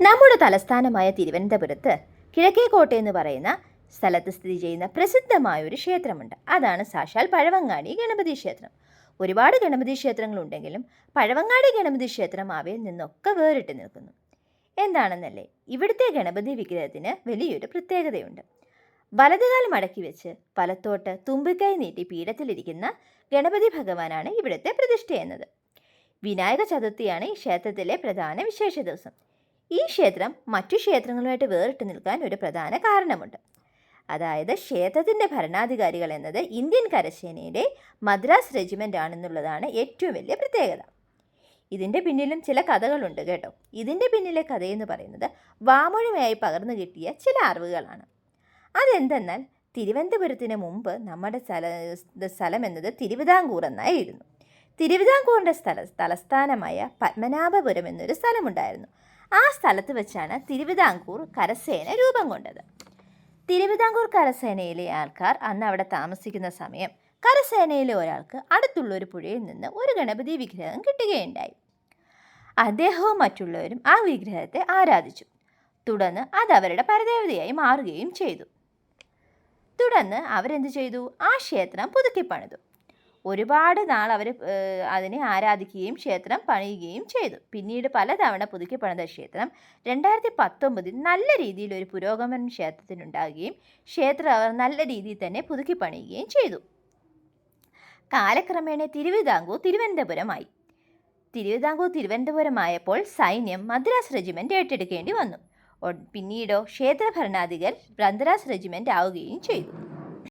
നമ്മുടെ തലസ്ഥാനമായ തിരുവനന്തപുരത്ത് കിഴക്കേക്കോട്ട എന്ന് പറയുന്ന സ്ഥലത്ത് സ്ഥിതി ചെയ്യുന്ന പ്രസിദ്ധമായ ഒരു ക്ഷേത്രമുണ്ട്. അതാണ് സാക്ഷാൽ പഴവങ്ങാടി ഗണപതി ക്ഷേത്രം. ഒരുപാട് ഗണപതി ക്ഷേത്രങ്ങളുണ്ടെങ്കിലും പഴവങ്ങാടി ഗണപതി ക്ഷേത്രം അവയിൽ നിന്നൊക്കെ വേറിട്ട് നിൽക്കുന്നു. എന്താണെന്നല്ലേ? ഇവിടുത്തെ ഗണപതി വിഗ്രഹത്തിന് വലിയൊരു പ്രത്യേകതയുണ്ട്. വലതുകാൽ മടക്കി വെച്ച് വലത്തോട്ട് തുമ്പിക്കൈ നീട്ടി പീഠത്തിലിരിക്കുന്ന ഗണപതി ഭഗവാനാണ് ഇവിടുത്തെ പ്രതിഷ്ഠ എന്നത് വിനായക ചതുർത്ഥിയാണ് ഈ ക്ഷേത്രത്തിലെ പ്രധാന വിശേഷ ദിവസം. ഈ ക്ഷേത്രം മറ്റു ക്ഷേത്രങ്ങളുമായിട്ട് വേറിട്ട് നിൽക്കാൻ ഒരു പ്രധാന കാരണമുണ്ട്. അതായത് ക്ഷേത്രത്തിന്റെ ഭരണാധികാരികൾ എന്നത് ഇന്ത്യൻ കരസേനയുടെ മദ്രാസ് റെജിമെന്റ് ആണെന്നുള്ളതാണ് ഏറ്റവും വലിയ പ്രത്യേകത. ഇതിന്റെ പിന്നിലും ചില കഥകളുണ്ട് കേട്ടോ. ഇതിന്റെ പിന്നിലെ കഥയെന്ന് പറയുന്നത് വാമൊഴിമയായി പകർന്നു കിട്ടിയ ചില അറിവുകളാണ്. അതെന്തെന്നാൽ തിരുവനന്തപുരത്തിന് മുമ്പ് നമ്മുടെ സ്ഥല സ്ഥലം എന്നത് തിരുവിതാംകൂർ എന്നായിരുന്നു. തിരുവിതാംകൂറിന്റെ സ്ഥല തലസ്ഥാനമായ പത്മനാഭപുരം എന്നൊരു സ്ഥലമുണ്ടായിരുന്നു. ആ സ്ഥലത്ത് വെച്ചാണ് തിരുവിതാംകൂർ കരസേന രൂപം കൊണ്ടത്. തിരുവിതാംകൂർ കരസേനയിലെ ആൾക്കാർ അന്ന് അവിടെ താമസിക്കുന്ന സമയം കരസേനയിലെ ഒരാൾക്ക് അടുത്തുള്ള ഒരു പുഴയിൽ നിന്ന് ഒരു ഗണപതി വിഗ്രഹം കിട്ടുകയുണ്ടായി. അദ്ദേഹവും മറ്റുള്ളവരും ആ വിഗ്രഹത്തെ ആരാധിച്ചു. തുടർന്ന് അത് അവരുടെ പരദേവതയായി മാറുകയും ചെയ്തു. തുടർന്ന് അവരെന്ത് ചെയ്തു? ആ ക്ഷേത്രം പുതുക്കിപ്പണിതു. ഒരുപാട് നാൾ അവർ അതിനെ ആരാധിക്കുകയും ക്ഷേത്രം പണിയുകയും ചെയ്തു. പിന്നീട് പലതവണ പുതുക്കി പണിത ക്ഷേത്രം രണ്ടായിരത്തി പത്തൊമ്പതിൽ നല്ല രീതിയിൽ ഒരു പുരോഗമനം ക്ഷേത്രത്തിനുണ്ടാകുകയും ക്ഷേത്രം അവർ നല്ല രീതിയിൽ തന്നെ പുതുക്കി പണിയുകയും ചെയ്തു. കാലക്രമേണ തിരുവിതാംകൂർ തിരുവനന്തപുരമായി. തിരുവിതാംകൂർ തിരുവനന്തപുരമായപ്പോൾ സൈന്യം മദ്രാസ് റെജിമെന്റ് ഏറ്റെടുക്കേണ്ടി വന്നു. പിന്നീടോ ക്ഷേത്ര ഭരണാധികർ മദ്രാസ് റെജിമെന്റ് ആവുകയും ചെയ്തു.